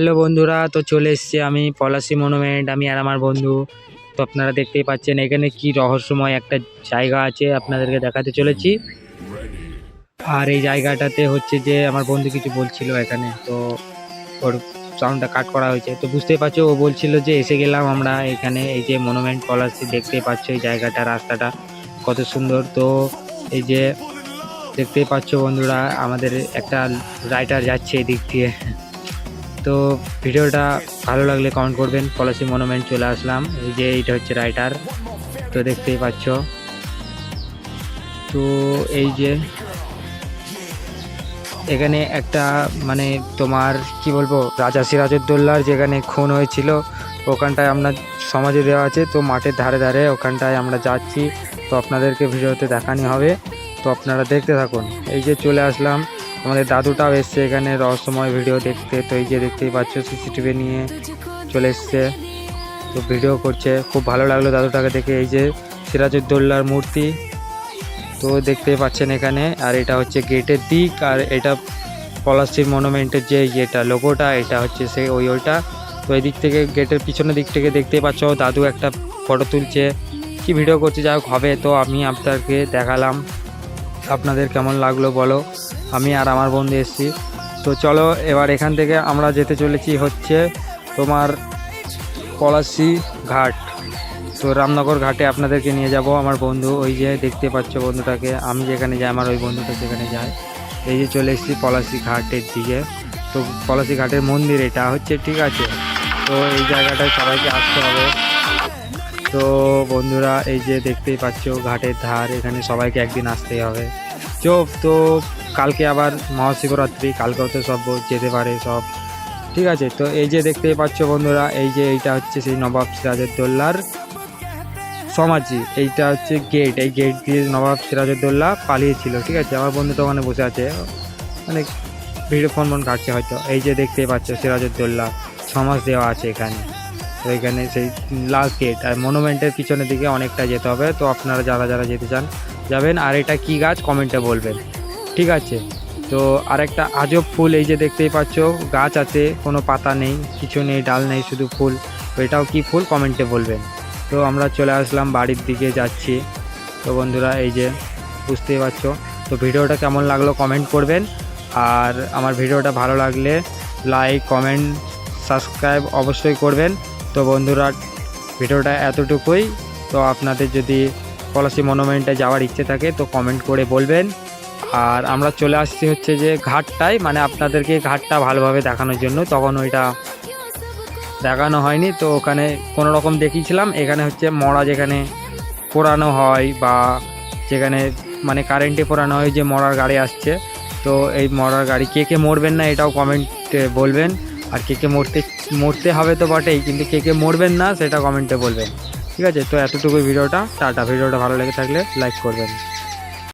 Hello বন্ধুরা, তো চলে এসেছি আমি পলাশি মনুমেন্ট আমি আর আমার বন্ধু। তো আপনারা দেখতেই পাচ্ছেন, এখানে কি রহস্যময় একটা জায়গা আছে আপনাদেরকে দেখাতে চলেছি। আর এই জায়গাটাতে হচ্ছে যে আমার বন্ধু কিছু বলছিল এখানে, তো ওর সাউন্ডটা কাট করা হয়েছে। তো বুঝতেই পারছ, ও বলছিল যে এসে গেলাম আমরা এখানে, এই যে মনুমেন্ট পলাশি, দেখতেই পাচ্ছ এই জায়গাটা, রাস্তাটা কত সুন্দর। তো এই যে দেখতেই পাচ্ছ বন্ধুরা, আমাদের একটা রাইটার যাচ্ছে এদিক দিয়ে। তো ভিডিওটা ভালো লাগলে কমেন্ট করবেন পলাশি মনুমেন্ট চলে আসলাম, এই যে এইটা হচ্ছে রাইটার তো দেখতেই পাচ্ছ। তো এই যে এখানে একটা মানে তোমার কি বলব, রাজা সিরাজউদ্দৌলার যেখানে খুন হয়েছিল, ওখানটায় আমরা সমাজে দেওয়া আছে, তো মাঠের ধারে ধারে ওখানটায় আমরা যাচ্ছি। তো আপনাদেরকে ভিডিওতে দেখানি হবে, তো আপনারা দেখতে থাকুন। এই যে চলে আসলাম আমাদের দাদুটাও এসছে এখানে রহস্যময় ভিডিও দেখতে। তো এই যে দেখতেই পাচ্ছ সিসিটিভি নিয়ে চলে এসছে। তো ভিডিও করছে। খুব ভালো লাগল দাদুটাকে দেখে। এই যে সিরাজউদ্দৌলার মূর্তি। তো দেখতেই পাচ্ছেন এখানে। আর এটা হচ্ছে গেটের দিক। আর এটা পলাশির মনুমেন্টের যে ইয়েটা, লোগোটা, এটা হচ্ছে সেই ওই ওইটা। তো এই দিক থেকে, গেটের পিছনের দিক থেকে দেখতেই পাচ্ছ, দাদু একটা ফটো তুলছে। কি ভিডিও করছে? যাই হবে। তো আমি আপনাকে দেখালাম। আপনাদের কেমন লাগল বলো? আমি আর আমার বন্ধু এসেছি। তো চলো, এবার এখান থেকে আমরা যেতে চলেছি হচ্ছে তোমার পলাশি ঘাট। তো রামনগর ঘাটে আপনাদেরকে নিয়ে যাব আমার বন্ধু। ওই যে দেখতে পাচ্ছ বন্ধুটাকে, আমি যেখানে যাই, আমার ওই বন্ধুটা সেখানে যায়। এই যে চলে এসেছি পলাশি ঘাটের দিকে। তো পলাশি ঘাটের মন্দির এটা হচ্ছে, ঠিক আছে? তো এই জায়গাটায় সবাইকে আসতে হবে। তো বন্ধুরা, এই যে দেখতেই পাচ্ছ ঘাটের ধার, এখানে সবাইকে একদিন আসতেই হবে। চোপ তো কালকে আবার মহাশিবরাত্রি কালকেও তো সব যেতে পারে সব। ঠিক আছে, তো এই যে দেখতেই পাচ্ছ বন্ধুরা, এই যে এইটা হচ্ছে সেই নবাব সিরাজউদ্দৌলার সমাধি, এইটা হচ্ছে গেট এই গেট দিয়ে নবাব সিরাজউদ্দৌলা পালিয়েছিল, ঠিক আছে? আমার বন্ধু তো ওখানে বসে আছে মানে ভিডিও ফোন ফোন কাটছে হয়তো। এই যে দেখতেই পাচ্ছ সিরাজউদ্দৌলা সমাজ দেওয়া আছে এখানে। তো এখানে সেই লাস্ট গেট আর মনুমেন্টের পিছনের দিকে অনেকটা যেতে হবে, তো আপনারা যারা যারা যেতে চান যাবেন। আর এটা কি গাছ? কমেন্টে বলবেন। ঠিক আছে। তো আরেকটা আজব ফুল এই যে দেখতেই পাচ্ছ, গাছ আছে, কোনো পাতা নেই, কিছু নেই, ডাল নেই, শুধু ফুল। তো এটাও কি ফুল? কমেন্টে বলবেন। তো আমরা চলে আসলাম বাড়ির দিকে যাচ্ছি। তো বন্ধুরা, এই যে বুঝতেই পারছ। তো ভিডিওটা কেমন লাগল কমেন্ট করবেন। আর আমার ভিডিওটা ভালো লাগলে লাইক, কমেন্ট, সাবস্ক্রাইব অবশ্যই করবেন। তো বন্ধুরা, ভিডিওটা এতটুকুই। তো আপনাদের যদি পলাশি মনুমেন্টে যাওয়ার ইচ্ছে থাকে, তো কমেন্ট করে বলবেন। আর আমরা চলে আসছি হচ্ছে যে ঘাটটায় মানে আপনাদেরকে ঘাটটা ভালোভাবে দেখানোর জন্য। তখন ওইটা দেখানো হয়নি, তো ওখানে কোনো রকম দেখিয়েছিলাম। এখানে হচ্ছে মরা যেখানে পোড়ানো হয় বা যেখানে মানে কারেন্টে পোড়ানো হয়, যে মরার গাড়ি আসছে। তো এই মরার গাড়ি কে কে মরবেন না এটাও কমেন্টে বলবেন। আর কে কে মরতে মরতে হবে তো বটেই, কিন্তু কে কে মরবেন না সেটা কমেন্টে বলবেন। ঠিক আছে? তো এতটুকু ভিডিওটা। টাটা। ভিডিওটা ভালো লেগে থাকলে লাইক করবেন।